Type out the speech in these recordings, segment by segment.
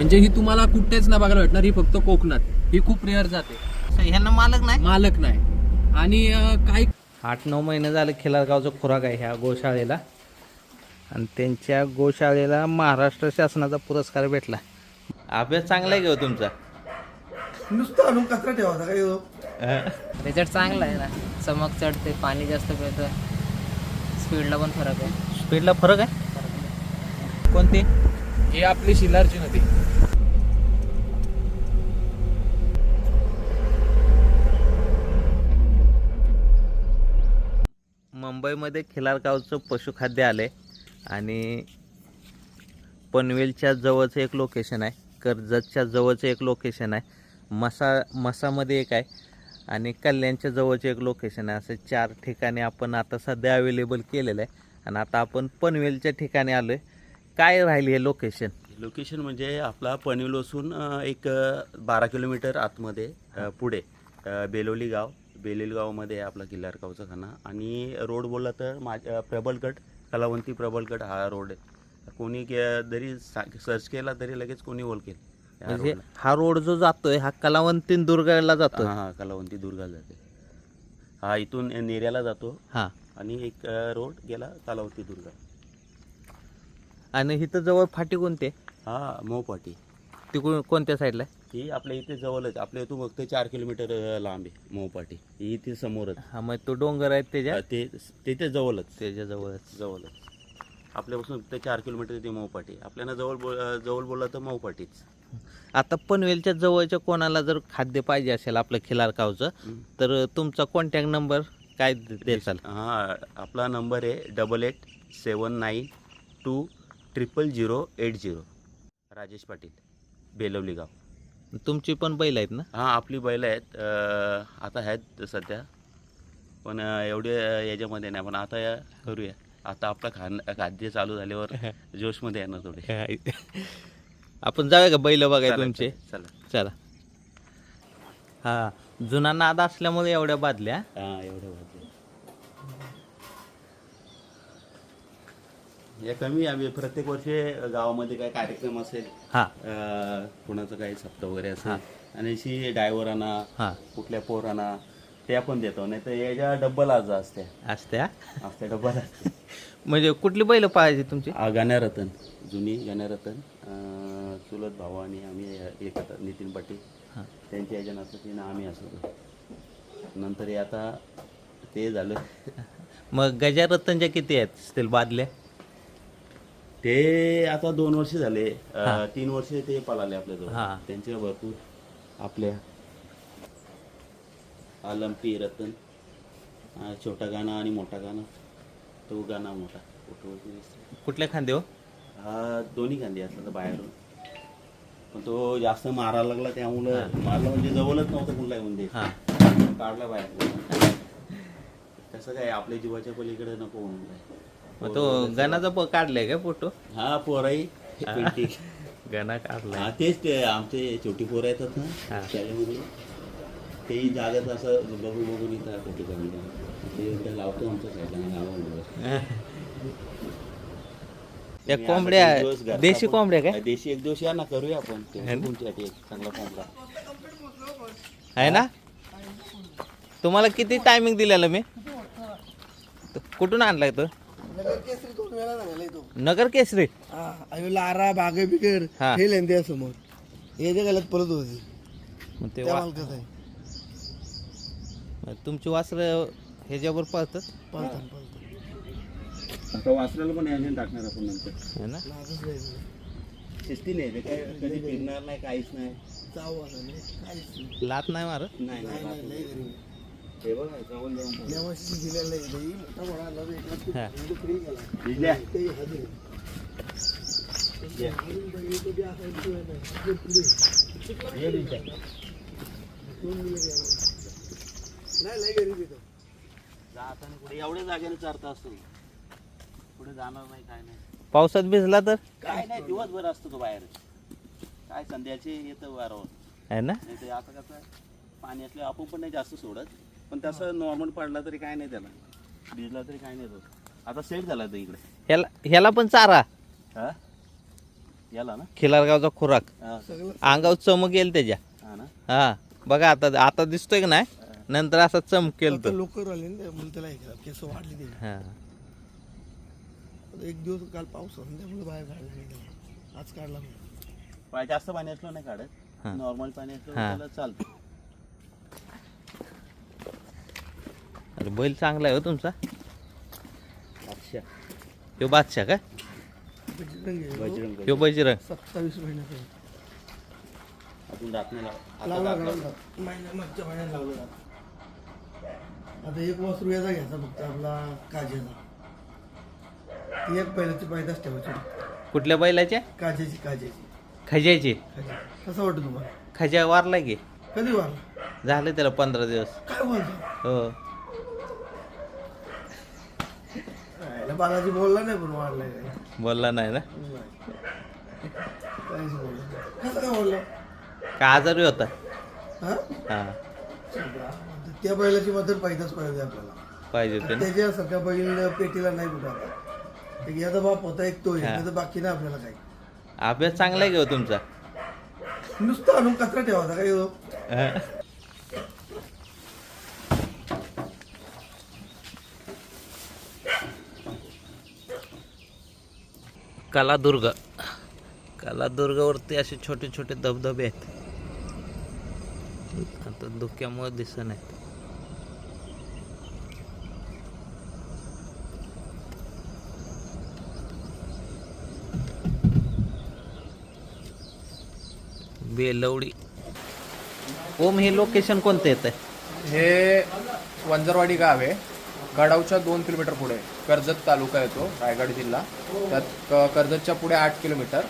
म्हणजे ही तुम्हाला कुठेच नाही बघायला भेटणार ही फक्त कोकणात. ही खूप रेअर जाते. ह्यांना मालक नाही? मालक नाही. आणि काही आठ नऊ महिने झाले खिलारगावचा खुराक आहे ह्या गोशाळेला. आणि त्यांच्या गोशाळेला महाराष्ट्र शासनाचा पुरस्कार भेटला. अभ्यास चांगला आहे घेऊ तुमचा? नुसतं आणून कचरा ठेवायचा काय हो? रिझल्ट चांगला आहे ना. चमक चढते पाणी जास्त पिळतं. स्पीडला पण फरक आहे. स्पीडला फरक आहे. कोणती? ही आपली शिलारची नदी. मुंबईमध्ये खिलारगावचं पशुखाद्य आलं आहे आणि पनवेलच्या जवळचं एक लोकेशन आहे कर्जतच्या जवळचं एक लोकेशन आहे मसा मसामध्ये एक आहे आणि कल्याणच्या जवळचं एक लोकेशन आहे. असं चार ठिकाणी आपण आता सध्या अवेलेबल केलेलं आहे आणि आता आपण पनवेलच्या ठिकाणी आलो आहे काय राहिली हे लोकेशन लोकेशन म्हणजे आपला पनवेलपासून अ, एक बारा किलोमीटर आतमध्ये अ, पुढे अ, बेलोली गाव. बेलोली गावमध्ये आहे आपला किल्लारगावचा खाना. आणि रोड बोलला तर अ, प्रबलगड कलावंती प्रबलगड हा रोड आहे. कोणी के- जरी सर्च केला तरी लगेच कोणी ओळखेल या म्हणजे. हा रोड जो जातोय हा कलावंतीन दुर्गाला जातो हा हा कलावंती दुर्गा जाते. हा इथून नेऱ्याला जातो. हा. आणि एक रोड गेला कलावंती दुर्गा. आणि इथं जवळ फाटी कोणते हा मोपाटी तिकडून कोणत्या साईडला आहे? ही आपल्या इथे जवळच आपल्या इथून फक्त चार किलोमीटर अ, लांब आहे मोपाटी ही इथे समोरच. हा मग तो डोंगर आहे त्याच्या? अ, ते तिथे जवळच. त्याच्या जवळच. जवळच. आपल्यापासून फक्त चार किलोमीटर ते मऊपाटी आपल्याला जवळ बोल अ, जवळ बोलला तर मऊपाटीच आता पनवेलच्या जवळच्या कोणाला जर खाद्य पाहिजे असेल आपलं खिलारकावचं हं. तर तुमचा कॉन्टॅक्ट नंबर काय दे- देसाल हां आपला नंबर आहे double eight seven nine two triple zero eight zero. Rajesh Patil Belavali गाव. तुमची पण बैल आहेत ना? हां आपली बैल आहेत. अ, आता आहेत सध्या. पण अ, एवढे याच्यामध्ये नाही. पण आता या करूया. आता आपला खान खाद्य चालू झाल्यावर जोशमध्ये येणार थोडे. आपण जाऊया का बैल बघाय तुमचे? चला. चला. हा जुना नाद असल्यामुळे एवढ्या बादल्या. हां एवढं वाजले या कमी आम्ही प्रत्येक वर्षी गावामध्ये काय कार्यक्रम असेल हा. अं, कुणाचं काही सप्ताह वगैरे असेल आणि अशी ड्रायव्हरांना हा. कुठल्या पोरांना त्या पण देतो. नाही तर याच्या डब्बल आज असते असत्या? असते डब्बल असते म्हणजे कुठली बैल पाहिजे तुमची? आ, गाण्यारतन. जुनी गाण्यारतन. अं, चुलत भाऊ आणि आम्ही एकत्र नितीन पाटील. हा. त्यांच्या याच्या नसतं आम्ही असतो. नंतर हे आता ते झालं. मग गजारत्नच्या किती आहेत? असतील बादल्या? ते आता दोन वर्ष झाले. अं, तीन वर्ष ते पळाले आपल्याजवळ. हा. त्यांचे भरपूर आपल्या आलमपी रतन अं, छोटा गाणं आणि मोठा गाणं. तो गाणं मोठा. दिसतो. कुठल्या खांदे हो? हा दोन्ही कांदे असतात बाहेरून. पण तो जास्त मारायला लागला त्यामुळं मारला म्हणजे जवळच नव्हतं कुठलाही म्हणजे हा. काढला बाहेर. तसं काय आपल्या जीवाच्या पलीकडे नको म्हणून काय. मग तो गणाचा प काढलाय का फोटो? हा पोराई पिंटी गणा काढलाय. हा तेच ते आमचे छोटी पोरं येतात ना हा. तेही जागेत असं बघू बघून इथं फोटो काढले ते एकदा लावतो आमच्या साईडला गावामध्ये त्या तुम्ही आता एक दिवस कोंबड्या घरचा देशी पण- कोंबड्या काय? देशी एक दिवस या ना करूया आपण. तुमच्यासाठी एक चांगला कोंबडा. आहे ना? तुम्हाला किती टायमिंग दिलेलं मी? कुठून आणलाय तो? केसरी दोन वेळा झालेला आहे तो. नगर केसरी? हा अयो लारा बागे बिगर हा. हे लेंदे समोर. याच्या गल्यात पळत होती. मग ते त्या वा- मालकाचं आहे. तुमची वासर ह्याच्यावर पळतात? पळतान पळतान आता वासराला पण याने टाकणार आपण नंतर. है ना? नाही. शिस्ती नाही ते काय कधी फिरणार नाही काहीच नाही. जाऊ आता नाही काहीच नाही. लात नाही मारत? नाही नाही नाही नाही लय गरीब हे एवढ्या जागेने चारता असतो. कुठे जाणार नाही काय नाही. पावसात भिजला तर? काय नाही दिवसभर असतो तो बाहेर. काय संध्याचे येतं वारावर आहे ना? नाही ते आता कसं पाणी असलं आपण पण नाही जास्त सोडत. पण तसं नॉर्मल पडला तरी काय नाही त्याला. भिजला तरी काय नाही तो. आता सेट झाला तो इकडे. ह्याला ह्याला पण चारा. हा? याला ना? खिलारगावचा खुराक. हा, सगळं अंगावर चमक येईल त्याच्या. हा ना? हा. बघा आता आता दिसतोय का नाही? नंतर असा चमकेल आता तो. लोक राहिले ना त्यामुळे त्याला हे केलं. केस वाढली ते हा. आता एक दिवस काल पाऊस होता ना, त्यामुळे बाहेर काढला नाही त्याला. आज काढला मी. पा- जास्त पाणी असलं नाही काढत. हा. नॉर्मल पाणी असलं हा. त्याला चालतं. अरे बैल चांगला आहे हो तुमचा? अच्छा ह्यो बादशाह का? बजरंग आहे. बजरंग. ह्यो बजरंग सत्तावीस महिन्याचा आहे. अजून दात नाही लाव- आता लावला दात लावला. लावला महिन्या मागच्या महिन्यात लावला आता एक वासरू याचा घ्यायचा फक्त आपला काजेचा. ती एक पहिल्याची पायदास ठेवायची. कुठल्या बैलाच्या काजेची काजेची. खजायची. काजे कसं वाटतं तुम्हाला? खजा वारला की? कधी वारला? झालं त्याला पंधरा दिवस. काय बोलतो? हो याला बालाजी बोलला नाही पण वाढलाय काय बोलला नाही ना? काहीच बोलला नाही. कसं काय बोलला? का आजारी होता? हा? हा. त्या बैलाची मदत पाहिजेच पाहिजे आपल्याला. पाहिजे होते ना? त्याच्या सगळ्या बैल पेटीला नाही कुठं एक याचा बाप होता एक तो हा. बाकी नाही आपल्याला काही. अभ्यास चांगला आहे का हो तुमचा? नुसतं आणून कचरा ठेवायचा काय हो हा. कलादुर्ग. कलादुर्गावरती असे छोटे छोटे धबधबे आहेत. आता धुक्यामुळे दिसत नाहीत. बेलवडी. ओम हे लोकेशन कोणतं येतं? हे वंजरवाडी गाव आहे. गडावच्या दोन किलोमीटर पुढे कर्जत तालुका येतो रायगड जिल्हा. त्यात क- कर्जतच्या पुढे आठ किलोमीटर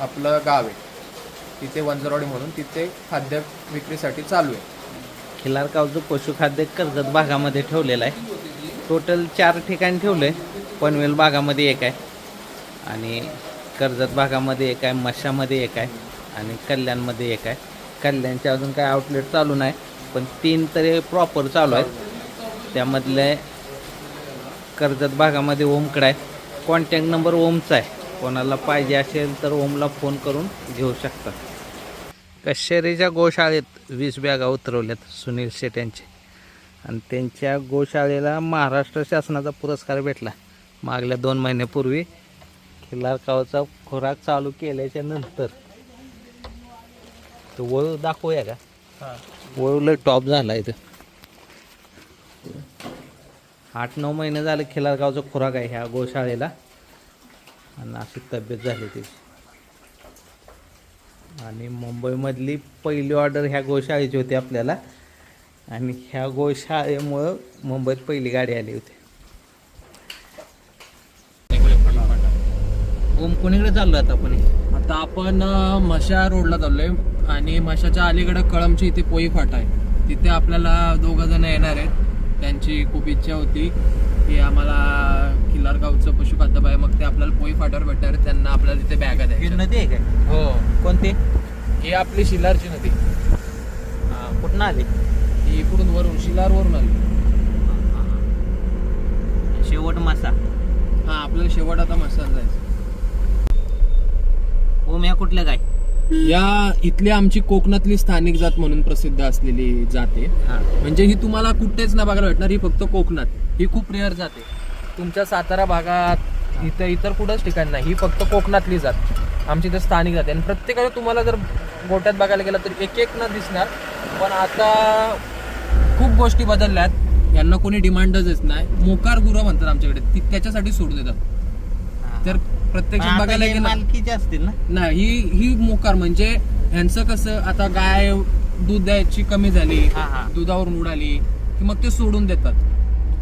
आपलं गाव आहे. तिथे वंजरवाडी म्हणून तिथे खाद्य विक्रीसाठी चालू आहे. खिलारगावचं पशुखाद्य कर्जत भागामध्ये ठेवलेलं आहे. टोटल चार ठिकाणी ठेवलं आहे पनवेल भागामध्ये एक आहे. आणि कर्जत भागामध्ये एक आहे मशामध्ये एक आहे आणि कल्याणमध्ये एक आहे. कल्याणचे अजून काय आउटलेट चालू नाही पण तीन तरी प्रॉपर चालू आहेत. त्यामधले कर्जत भागामध्ये ओमकडा आहे. कॉन्टॅक्ट नंबर ओमचा आहे. कोणाला पाहिजे असेल तर ओमला फोन करून घेऊ शकता. कशेरीच्या गोशाळेत वीस बॅगा उतरवल्यात सुनील शेट यांचे. आणि त्यांच्या गोशाळेला महाराष्ट्र शासनाचा पुरस्कार भेटला. मागल्या दोन महिन्यापूर्वी खिल्लारकावचा खोराक चालू केल्याच्यानंतर. तो वळू दाखवूया का? वळू लय टॉप झाला इथं. आठ नऊ महिने झाले खिलारगावचा खुराक आहे ह्या गोशाळेला. आणि अशी तब्येत झाली त्याची आणि मुंबईमधली पहिली ऑर्डर ह्या गोशाळेची होती आपल्याला. आणि ह्या गोशाळेमुळं मुंबईत पहिली गाडी आली होती. ओम कोणीकडे चाललो आता आपण? आता आपण मशा रोडला चाललोय. आणि मशाच्या अलीकडे कळमची इथे पोई फाटा आहे. तिथे आपल्याला दोघ जण येणार आहेत. त्यांची खूप इच्छा होती की आम्हाला किल्लारगावचं पशुखाद्य पाहिजे. मग ते आपल्याला पोई फाट्यावर भेटणार. त्यांना आपल्याला तिथे बॅगा ही द्यायच्या नदी आहे काय? हो. कोणती? ही आपली शिलारची नदी. हा, कुठनं आली? ही इकडून वरून शिलारवरून आली. शेवट मासा. हा आपल्याला शेवट आता मसाला जायचं. ओम या कुठल्या काय या इथली आमची कोकणातली स्थानिक जात म्हणून प्रसिद्ध असलेली जात हा. म्हणजे ही तुम्हाला कुठेच नाही बघायला भेटणार ही फक्त कोकणात. ही खूप रेअर जाते तुमच्या सातारा भागात इथं इतर कुठंच ठिकाण नाही ही फक्त कोकणातली जात. आमची इथं स्थानिक जाते आणि प्रत्येकाला तुम्हाला जर गोट्यात बघायला गेलं तर एक एक न दिसणार. पण आता खूप गोष्टी बदलल्यात. यांना कोणी डिमांडच नाही. मोकार गुरं म्हणतात आमच्याकडे. ती त्याच्यासाठी सोड देतात. तर प्रत्यक्षात बघायला गेलं मालकीचे असतील ना? नाही ही ही मोकार म्हणजे ह्यांचं कसं आता गाय दूध द्यायची कमी झाली हा, हा. दुधावरून उडाली की मग ते सोडून देतात.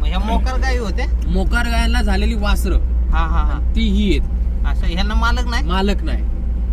मग ह्या मोकार गाई होत्या? मोकार गायला झालेली वासर. हा हा हा. ती ही आहेत. असं ह्यांना मालक नाही? मालक नाही.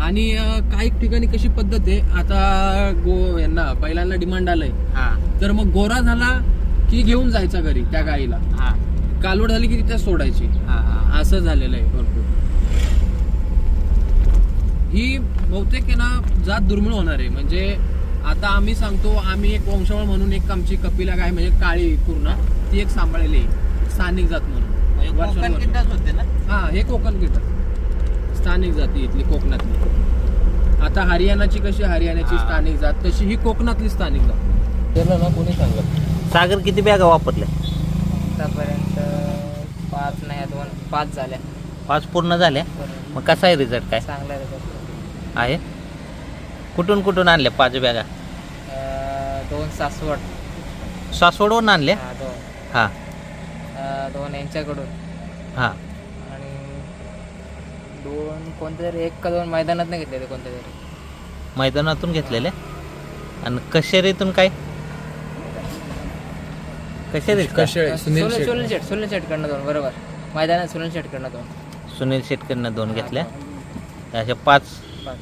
आणि अं, काही ठिकाणी कशी पद्धत आहे आता गो यांना बैलांना डिमांड आलंय. हा. तर मग गोरा झाला की घेऊन जायचा घरी त्या गाईला. हा. कालवड झाली की तिथे सोडायची. हा हा. असं झालेलं आहे भरपूर. ही बहुतेक आहे ना जात दुर्मिळ होणार आहे. म्हणजे आता आम्ही सांगतो आम्ही एक वंशावळ म्हणून एक आमची कपिला गाय म्हणजे काळी पूर्ण ती एक सांभाळलेली आहे. स्थानिक जात म्हणून. म्हणजे कोकण वर्षानुवर्ष. किड्डाच होते ना? हा हे कोकण कीटक स्थानिक जाती इथली कोकणातली. आता हरियाणाची कशी हरियाणाची स्थानिक जात तशी ही कोकणातली स्थानिक जात. त्याला ना कोणी सांगत सागर किती बॅगा वापरल्या? आतापर्यंत पाच नाही दोन पाच झाल्या. पाच पूर्ण झाल्या. मग कसा आहे रिझल्ट काय? चांगला आहे result. आहे. कुठून कुठून आणल्या पाच बॅगा? अं, दोन सासवड. सासवडवरून आणल्या? हा दोन. हां. अं, दोन यांच्याकडून. हां. आणि दोन कोणत्या तरी एक का दोन मैदानात नाही घेतले कोणत्या तरी मैदानातून घेतलेल्या आणि कशेरीतून काय? कशेरीत का? कसे सुनील सुनील शेट. सुनील शेट सुनील शेटकडनं दोन बरोबर. मैदानात सुनील शेटकडनं दोन. सुनील शेटकरनं दोन घेतल्या. अशा पाच पाच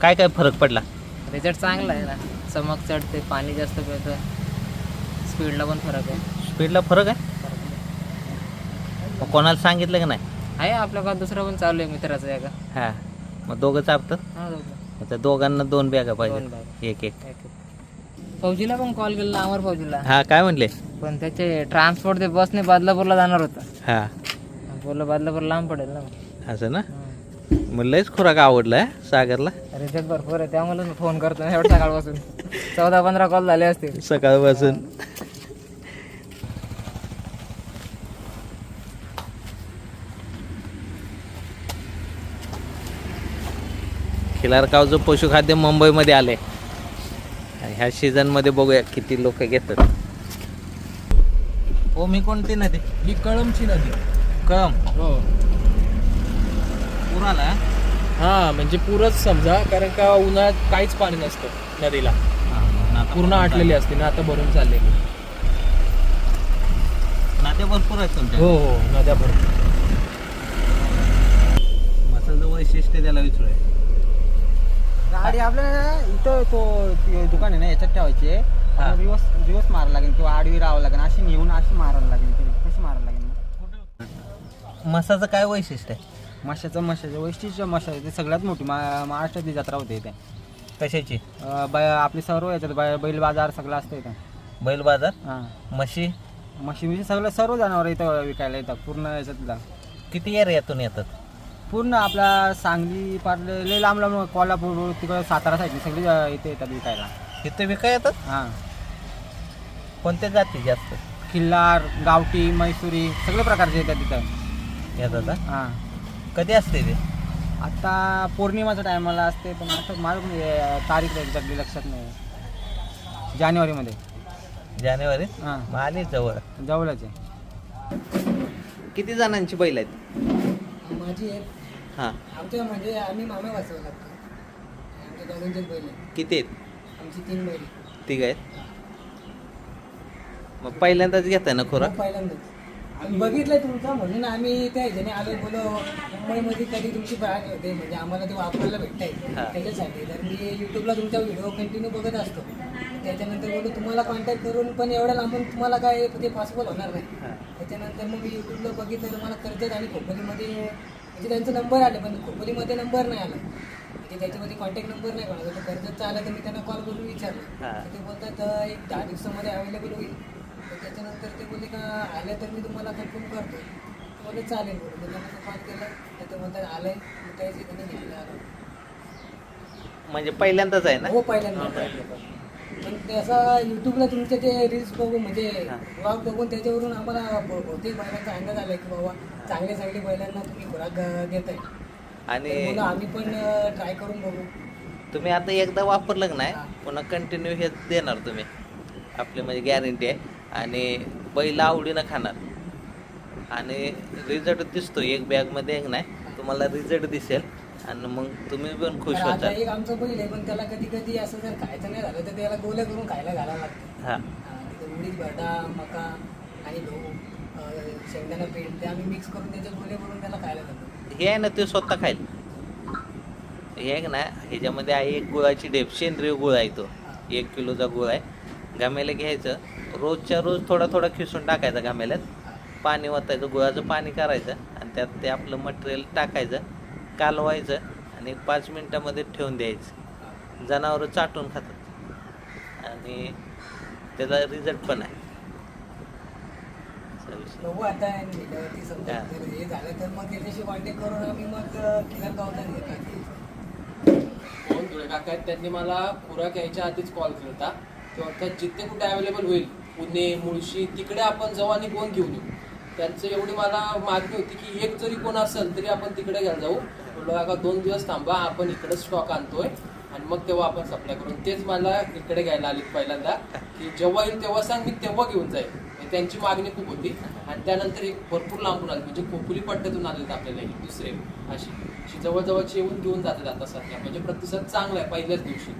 काय काय फरक पडला? रिझल्ट चांगला आहे ना. चमक चढते पाणी जास्त पिळतं. स्पीडला पण फरक आहे. स्पीडला फरक आहे? मग कोणाला सांगितलं का नाही? आहे आपल्या का दुसरं पण चालू आहे मित्राचं आहे का हां. मग दोघं हा. मग त्या दोघांना दोन बॅगा दोन पाहिजे bag. एक एक. एक एक. फौजीला पण कॉल केला अमर फौजीला. हा काय म्हणले? पण त्याचे ट्रान्सपोर्ट ते बसने बदलापूरला जाणार होता. हा. बोललं बदलापूर लांब पडेल ना. असं ना? मग लयच खुराक आवडलाय सागरला. रिझल्ट भरपूर आहे त्यामुळे फोन करतो ना एवढं सकाळपासून. चौदा पंधरा कॉल झाले असतील. सकाळपासून. खिलारकावचं पशुखाद्य मुंबईमध्ये आले आणि ह्या सीझनमध्ये बघूया किती लोक घेतात. हो मी कोणती नदी? ही कळमची नदी. कळम. हो. पूर आला. हा म्हणजे पुरच समजा कारण का उन्हाळ्यात काहीच पाणी नसतं नदीला. पूर्ण आटलेली असते ना आता भरून चाललेली. नाते भरपूर आहेत तुमच्या. हो हो नद्या भरून मसाचं वैशिष्ट्य त्याला विचारूया. गाडी आपल्याला इथं तो ते दुकान आहे ना याच्यात ठेवायची हा. दिवस दिवस मारायला लागेल किंवा आडवी राहावं लागेल अशी नेऊन अशी मारायला लागेल ती कशी मारायला लागेल मसाचं काय वैशिष्ट्य आहे? माशाचं माशाचं वैशिष्ट्य माशा ते सगळ्यात मोठी मा महाराष्ट्रातली जत्रा होते इथे. कशाची? अं, बै आपली सर्व याच्यात बै बैल बाजार सगळं असतं इथं. बैल बाजार? हां. म्हशी? म्हशी म्हणजे सगळं सर्व जनावर इथं विकायला येतात पूर्ण याच्यातला. किती एरियातून येतात? पूर्ण आपला सांगली पार्ले लय लांब लांब कोल्हापूर तिकडं सातारा साईडने सगळी अं, इथे येतात विकायला. इथे विका येतात? हां. कोणत्या जाती जास्त? खिल्लार गावठी मैसुरी सगळे प्रकारचे येतात तिथं येतात हा? हां. कधी असते ते? आता पौर्णिमाच्या टायमाला असते पण आता माझं पण हे तारीख एक्झॅक्टली लक्षात नाही. जानेवारीमध्ये. जानेवारी हां. मग आली जवळ. जवळच आहे. किती जणांची बैल आहेत? माझी आहे हां. आमच्या म्हणजे आम्ही मामे वाचवला लागतो. आमच्या दोघांचेच बैल आहे किती आहेत? आमची तीन बैल तिघ आहेत? मग पहिल्यांदाच घेताय ना खोराक हो, पहिल्यांदाच. बघितलंय तुमचं म्हणून आम्ही त्या ह्याच्याने आलो बोलो मुंबईमध्ये कधी तुमची ब्रँड होते म्हणजे आम्हाला ते वापरायला भेटताय. त्याच्यासाठी. तर मी युट्यूबला तुमचा व्हिडिओ कंटिन्यू बघत असतो. त्याच्यानंतर बोललो तुम्हाला कॉन्टॅक्ट करून पण एवढ्या लांबून तुम्हाला काय ते पॉसिबल होणार नाही. त्याच्यानंतर मग मी युट्यूबला बघितलं तर मला कर्जत आणि खोपोलीमध्ये म्हणजे त्यांचा नंबर आले पण खोपोलीमध्ये नंबर नाही आला. म्हणजे त्याच्यामध्ये कॉन्टॅक्ट नंबर नाही कोणाचा. तर कर्जतचा आला तर मी त्यांना कॉल करून विचारलं. ते बोलतात "अं, एक दहा दिवसामध्ये अवेलेबल होईल. तर त्याच्यानंतर ते बोलले का आलं तर मी तुम्हाला कन्फर्म करतो. बोलले चालेल मग त्यांना कॉल केला. तर ते म्हणतात आलंय. मग त्याच इथे घेतलं. आलं. म्हणजे पहिल्यांदाच आहे ना? हो पहिल्यांदा पण ते असं युट्यूबला तुमचे ते रील्स बघून म्हणजे ब्लॉग बघून त्याच्यावरून आम्हाला ब- बहुतेक बैलांचा अंदाज आला की बाबा चांगले चांगले बैलांना तुम्ही खुराक अं, देताय. आणि तर बोललो आम्ही पण ट्राय करून बघू. तुम्ही आता एकदा वापरलं का नाही पुन्हा कंटिन्यू हे देणार तुम्ही. आपली म्हणजे गॅरंटी आहे. आणि बैल आवडीनं खाणार. आणि रिझल्ट दिसतो एक बॅगमध्ये एक नाही. तुम्हाला रिझल्ट दिसेल. आणि मग तुम्ही पण खुश होताल एक आमचं बैल आहे पण त्याला कधी कधी असं जर खायचं नाही झालं तर त्याला गोल्या करून खायला घालावं लागतं. हां. उडीद भरडा मका आणि गहू शेंगदाणा पीठ ते आम्ही मिक्स करून त्याचे गोले करून त्याला खायला घालतो हे आहे ना ते स्वतः खाईल हे आहे ना ह्याच्यामध्ये आहे एक गुळाची डेप सेंद्रिय गुळ आहे तो. एक किलोचा गुळ आहे. घामेला घ्यायचं. रोजच्या रोज थोडा थोडा खिसून टाकायचा घामेल्यात पाणी ओतायचं गुळाचं पाणी करायचं आणि त्यात ते आपलं मटेरियल टाकायचं कालवायचं आणि एक पाच मिनटामध्ये ठेवून द्यायचं. जनावरं चाटून खातात. आणि त्याचा रिझल्ट पण आहे. हा. त्यांनी मला खुराक यायच्या आधीच कॉल केला होता. किंवा त्या जिथे कुठे अवेलेबल होईल पुणे मुळशी तिकडे आपण जाऊ आणि कोण घेऊन येऊ. त्यांचं एवढी मला मागणी होती की एक जरी कोण असेल तरी आपण तिकडे घ्यायला जाऊ. म्हणलं काका दोन दिवस थांबा आपण इकडे स्टॉक आणतोय आणि मग तेव्हा आपण सप्लाय करू. तेच मला इकडे घ्यायला आली पहिल्यांदा की जेव्हा येईल तेव्हा सांग मी तेव्हा घेऊन जाईल. त्यांची मागणी खूप होती. आणि त्यानंतर एक भरपूर लांबून आली म्हणजे कोकुली पट्ट्यातून आलेत आपल्याला एक दुसरे अशी. अशी जवळजवळची येऊन घेऊन जातात आता सध्या. म्हणजे प्रतिसाद चांगला आहे पहिल्याच दिवशी.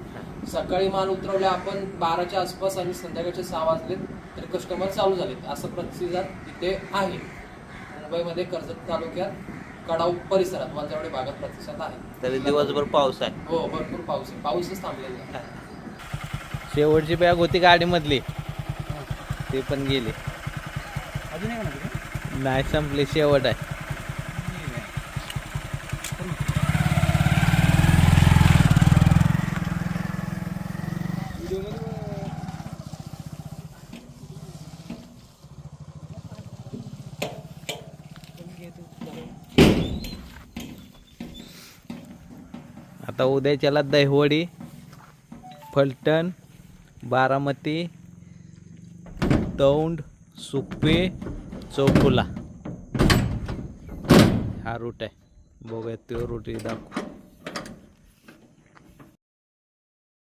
सकाळी माल उतरवला आपण बाराच्या आसपास आणि संध्याकाळचे सहा वाजले तर कस्टमर चालू झालेत. असं प्रतिसाद तिथे आहे. मुंबईमध्ये कर्जत तालुक्यात कडाव परिसरात वंजावडे भागात प्रतिसाद आहे. तरी दिवसभर पाऊस आहे. हो भरपूर पाऊस आहे. पाऊसच थांबलेला आहे. शेवटची बॅग होती गाडीमधली. ती पण गेली. अजून नाही संपली. शेवट आहे. आता उद्याच्याला दहिवडी फलटण बारामती दौंड सुपे चौफुला हा रूट आहे. बघूया तो रूट दाखव.